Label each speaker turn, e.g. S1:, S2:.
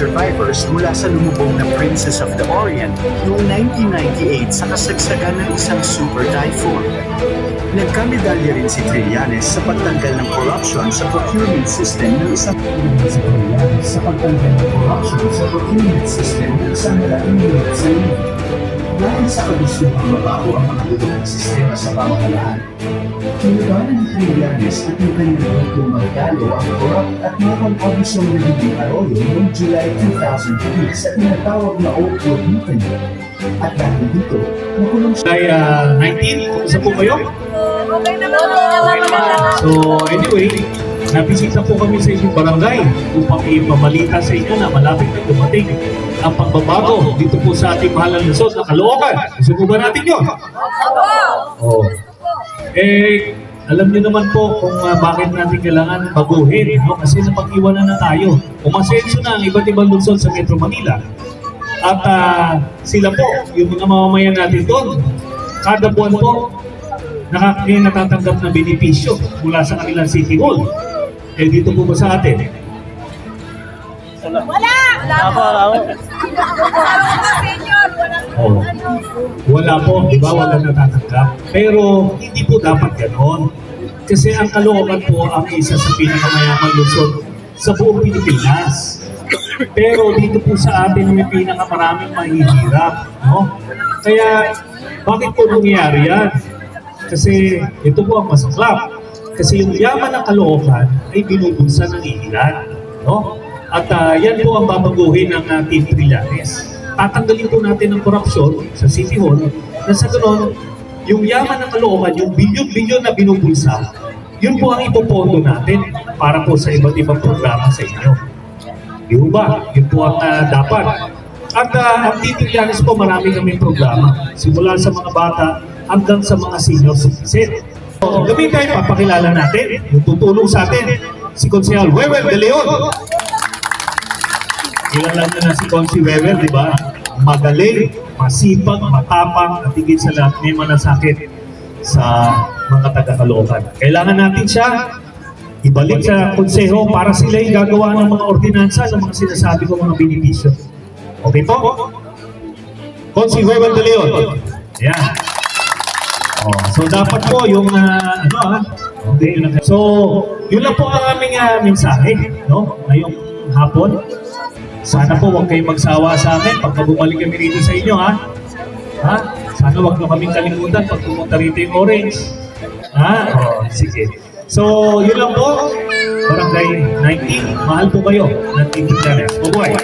S1: survivors mula sa lumubog na Princess of the Orient noong 1998 sa kasagsagan ng isang super typhoon. Nagkamedalya rin si Trillanes sa pagtanggal ng corruption sa procurement system ng isang si sa pagtanggal ng corruption sa procurement system ng isang malaking sa Navy. Dahil sa kagustuhan mabago ang mga lulong sistema sa pamahalaan, Tiniganan ni Trillanes at yung kanyang grupo magdalo ang corrupt at mukhang abusong nagiging arroyo noong July 2003 sa tinatawag na Oakwood Mutiny. At dahil dito, nakulong siya
S2: July ah, 19, kung isa po kayo?
S3: Okay naman. Okay naman.
S2: So anyway, nabisita po kami sa inyong barangay upang ipamalita sa inyo na malapit na dumating ang pagbabago dito po sa ating mahal na Luzon na Caloocan. Gusto po ba natin yun?
S3: Opo.
S2: Oo. Eh, alam niyo naman po kung ah, bakit natin kailangan baguhin, no? Kasi napag-iwanan na tayo. Umasenso na ang iba't ibang lungsod sa Metro Manila. At ah, sila po, yung mga mamamayan natin doon, kada buwan po, nakakaya natatanggap na benepisyo mula sa kanilang city hall. Eh dito po ba sa atin?
S3: Wala. Wala po. Wala po, senior. Wala po.
S2: Oo.
S3: Ano?
S2: Wala po, di ba? Wala natatanggap. Pero hindi po dapat ganon. Kasi ang Caloocan po ang isa sa pinakamayamang lungsod sa buong Pilipinas. Pero dito po sa atin may pinakamaraming mahihirap. No? Kaya, bakit po nangyayari yan? Kasi ito po ang masaklap. Kasi yung yaman ng Caloocan ay binubulsa ng ilan. No? At ah, yan po ang babaguhin ng uh, Team Trillanes. Tatanggalin po natin ang korupsyon sa City Hall na sa ganon, yung yaman ng Caloocan, yung bilyon-bilyon na binubulsa, yun po ang ipopondo natin para po sa iba't ibang programa sa inyo. Di ba? Yun po ang ah, dapat. At uh, ang Team Trillanes po, marami kaming programa. Simula sa mga bata hanggang sa mga senior citizen. Tayo, papakilala natin yung tutulong sa atin, si Konsehal Wewel de Leon. Kilala niyo na si Consi Weber, di ba? Magaling, masipag, matapang, at higit sa lahat may malasakit sa mga taga-Caloocan. Kailangan natin siya ibalik sa konseho para sila yung gagawa ng mga ordinansa ng mga sinasabi ko mga benepisyo. Okay po? Consi Weber de Leon. Yan. Oh, so dapat po yung ah, ano ah, okay, lang. So, yun lang po ang aming ah, mensahe, no? Ngayong hapon. Sana po huwag kayong magsawa sa amin pagka bumalik kami rito sa inyo, ha? Ha? Sana huwag nyo kaming kalimutan pag pumunta rito yung orange. Ha? Oh, sige. So, yun lang po. Barangay 19. Mahal po kayo ng Team Pictares. Mabuhay.